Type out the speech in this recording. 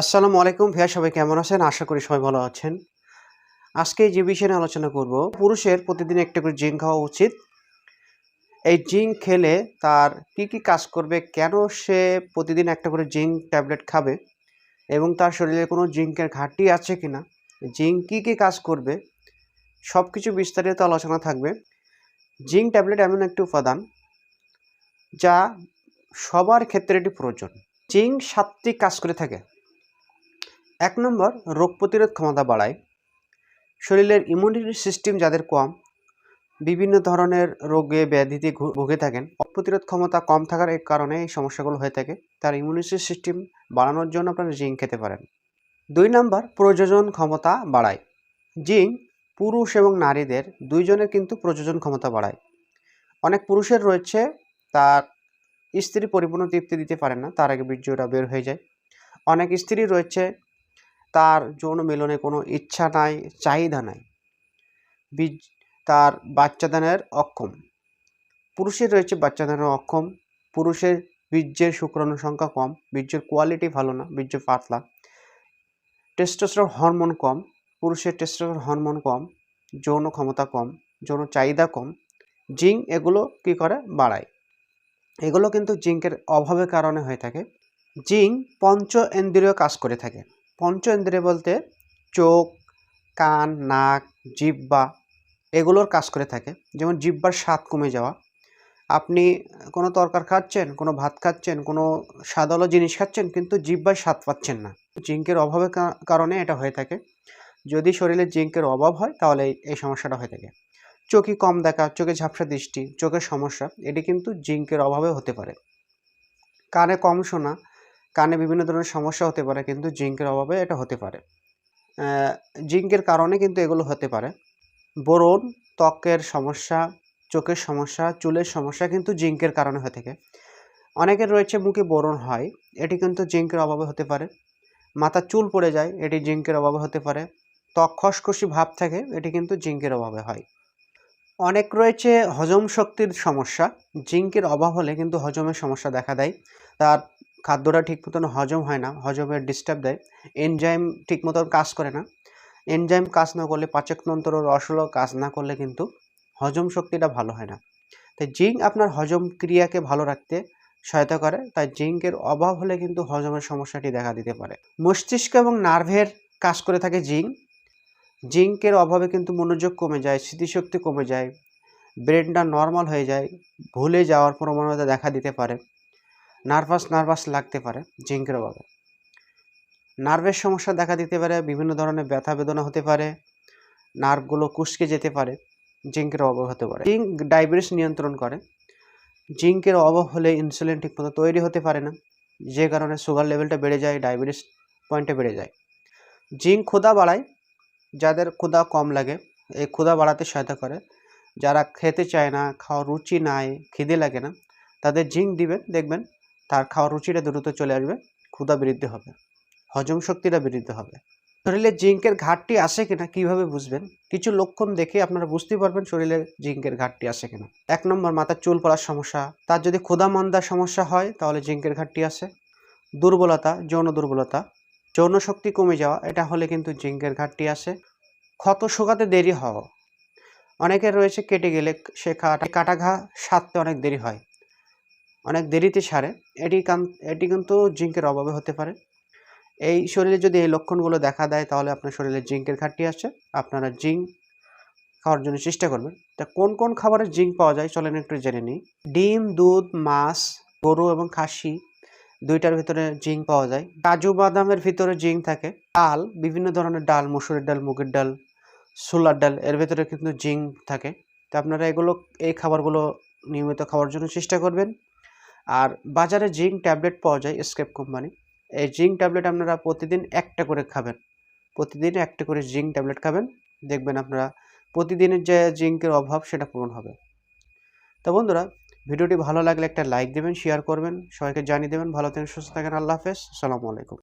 আসসালামু আলাইকুম ভাইয়া, সবাই কেমন আছেন? আশা করি সবাই ভালো আছেন। আজকে যে বিষয়ে নিয়ে আলোচনা করব, পুরুষের প্রতিদিন একটা করে জিঙ্ক খাওয়া উচিত। এই জিঙ্ক খেলে তার কি কি কাজ করবে, কেন সে প্রতিদিন একটা করে জিঙ্ক ট্যাবলেট খাবে এবং তার শরীরে কোনো জিঙ্কের ঘাটতি আছে কি না জিঙ্ক কী কী কাজ করবে সব কিছু বিস্তারিত আলোচনা থাকবে। জিঙ্ক ট্যাবলেট এমন একটি উপাদান যা সবার ক্ষেত্রে এটি প্রয়োজন। জিঙ্ক সাতটি কাজ করে থাকে। এক নম্বর, রোগ প্রতিরোধ ক্ষমতা বাড়ায়। শরীরের ইমিউনিটি সিস্টেম যাদের কম, বিভিন্ন ধরনের রোগে ব্যাধিতে ভুগে থাকেন। প্রতিরোধ ক্ষমতা কম থাকার এই কারণে এই সমস্যাগুলো হয়ে থাকে। তার ইমিউনিটি সিস্টেম বাড়ানোর জন্য আপনারা জিঙ্ক খেতে পারেন। দুই নম্বর প্রযোজন ক্ষমতা বাড়ায়। জিঙ্ক পুরুষ এবং নারীদের দুইজনের কিন্তু প্রযোজন ক্ষমতা বাড়ায়। অনেক পুরুষের রয়েছে, তার স্ত্রী পরিপূর্ণ তৃপ্তি দিতে পারে না, তার আগে বীর্যটা বের হয়ে যায়। অনেক স্ত্রী রয়েছে তার যৌন মিলনে কোনো ইচ্ছা নাই, চাহিদা নাই। বীজ, তার বাচ্চাদানের অক্ষম। পুরুষের রয়েছে বাচ্চাদানের অক্ষম। পুরুষের বীর্যের শুক্রাণু সংখ্যা কম। বীর্যের কোয়ালিটি ভালো না, বীর্য পাতলা। টেস্টোস্টেরন হরমোন কম। পুরুষের টেস্টোস্টেরন হরমোন কম। যৌন ক্ষমতা কম। যৌন চাহিদা কম। জিঙ্ক এগুলো কি করে? বাড়ায়। এগুলো কিন্তু জিঙ্কের অভাবের কারণে হয়ে থাকে। জিঙ্ক পঞ্চ ইন্দ্রিয় কাজ করে থাকে। পঞ্চ ইন্দ্রিয় বলতে চোখ, কান, নাক, জিহ্বা এগুলোর কাজ করে থাকে। যেমন জিহ্বার স্বাদ কমে যাওয়া। আপনি কোনো তরকার খাচ্ছেন, কোনো ভাত খাচ্ছেন, কোনো স্বাদলো জিনিস খাচ্ছেন কিন্তু জিহ্বার স্বাদ পাচ্ছেন না। জিঙ্কের অভাবের কারণে এটা হয়ে থাকে। যদি শরীরে জিঙ্কের অভাব হয় তাহলে এই- সমস্যাটা হয়ে থাকে। চোখই কম দেখা, চোখে ঝাপসা দৃষ্টি, চোখের সমস্যা, এটি কিন্তু জিঙ্কের অভাবে হতে পারে। কানে কম শোনা কানে বিভিন্ন ধরনের সমস্যা হতে পারে, কিন্তু জিঙ্কের অভাবে এটা হতে পারে। জিঙ্কের কারণে কিন্তু এগুলো হতে পারে। বোরন, ত্বকের সমস্যা, চোখের সমস্যা, চুলের সমস্যা কিন্তু জিঙ্কের কারণে হয়ে থাকে। অনেকের রয়েছে মুখে বোরন হয়, এটি কিন্তু জিঙ্কের অভাবে হতে পারে। মাথা চুল পড়ে যায়, এটি জিঙ্কের অভাবে হতে পারে। ত্বক খসখসি ভাব থাকে, এটি কিন্তু জিঙ্কের অভাবে হয়। অনেক রয়েছে হজম শক্তির সমস্যা, জিঙ্কের অভাব হলে কিন্তু হজমের সমস্যা দেখা দেয়। তার খাদ্যটা ঠিক মতন হজম হয় না হজমের ডিস্টার্ব দেয়। এনজাইম ঠিক মতন কাজ করে না। এনজাইম কাজ না করলে, পাচকতন্ত্র রসল কাজ না করলে কিন্তু হজম শক্তিটা ভালো হয় না। তাই জিঙ্ক আপনার হজম ক্রিয়াকে ভালো রাখতে সহায়তা করে, তাই জিঙ্কের অভাব হলে কিন্তু হজমের সমস্যাটি দেখা দিতে পারে। মস্তিষ্ক এবং নার্ভের কাজ করে থাকে জিঙ্ক জিঙ্কের অভাবে কিন্তু মনোযোগ কমে যায়, স্মৃতিশক্তি কমে যায় ব্রেনটা নর্মাল হয়ে যায়, ভুলে যাওয়ার প্রবণতা দেখা দিতে পারে। নার্ভাস নার্ভাস লাগতে পারে, জিঙ্কের অভাবে। নার্ভের সমস্যা দেখা দিতে পারে, বিভিন্ন ধরনের ব্যথা বেদনা হতে পারে, নার্ভগুলো কুঁচকে যেতে পারে, জিঙ্কের অভাব হতে পারে। জিঙ্ক ডায়াবেটিস নিয়ন্ত্রণ করে। জিঙ্কের অভাব হলে ইনসুলিন ঠিকমতো তৈরি হতে পারে না, যে কারণে সুগার লেভেলটা বেড়ে যায়, ডায়াবেটিস পয়েন্টে বেড়ে যায়। জিঙ্ক ক্ষুধা বাড়ায়, যাদের ক্ষুধা কম লাগে, এই ক্ষুধা বাড়াতে সহায়তা করে। যারা খেতে চায় না, খাওয়ার রুচি নাই, খিদে লাগে না, তাদের জিঙ্ক দিবেন, দেখবেন তার খাওয়ার রুচিটা দ্রুত চলে আসবে, ক্ষুধা বৃদ্ধি হবে, হজম শক্তিটা বৃদ্ধি হবে। শরীরে জিঙ্কের ঘাটতি আসে কিনা কীভাবে বুঝবেন? কিছু লক্ষণ দেখে আপনারা বুঝতে পারবেন শরীরে জিঙ্কের ঘাটতি আসে কিনা। এক নম্বর, মাথার চুল পড়ার সমস্যা। তার যদি ক্ষুধা মন্দার সমস্যা হয়, তাহলে জিঙ্কের ঘাটতি আসে। দুর্বলতা, যৌন দুর্বলতা। যৌন শক্তি কমে যাওয়া, এটা হলে কিন্তু জিঙ্কের ঘাটতি আসে। ক্ষত শুকাতে দেরি হওয়া। অনেকের রয়েছে কেটে গেলে সে কাটা কাটা ঘা সারতে অনেক দেরি হয়। অনেক দেরিতে সারে। এটি এটি কিন্তু জিঙ্কের অভাবে হতে পারে। এই শরীরে যদি এই লক্ষণগুলো দেখা দেয়, তাহলে আপনার শরীরে জিঙ্কের ঘাটতি আছে। আপনারা জিঙ্ক খাওয়ার জন্য চেষ্টা করবেন। তা কোন কোন খাবারের জিঙ্ক পাওয়া যায় চলেন একটু জেনে নিই। ডিম, দুধ, মাছ, গরু এবং খাসি দুইটার ভিতরে জিঙ্ক পাওয়া যায়। কাজু বাদামের ভিতরে জিঙ্ক থাকে। ডাল, বিভিন্ন ধরনের ডাল, মসুরের ডাল, মুগের ডাল, ছোলার ডাল, এর ভিতরে কিন্তু জিঙ্ক থাকে। তো আপনারা এগুলো, এই খাবারগুলো নিয়মিত খাওয়ার জন্য চেষ্টা করবেন। আর বাজারে জিঙ্ক ট্যাবলেট পাওয়া যায় স্কেপ কোম্পানি। এই জিঙ্ক ট্যাবলেট আপনারা প্রতিদিন একটা করে খাবেন। প্রতিদিন একটা করে জিঙ্ক ট্যাবলেট খাবেন। দেখবেন আপনারা প্রতিদিনের যে জিঙ্কের অভাব সেটা পূরণ হবে। তো বন্ধুরা, ভিডিওটি ভালো লাগলে একটা লাইক দেবেন শেয়ার করবেন। সবাইকে জানিয়ে দেবেন, ভালো থাকেন, সুস্থ থাকেন, আল্লাহ হাফেজ। আসসালামু আলাইকুম।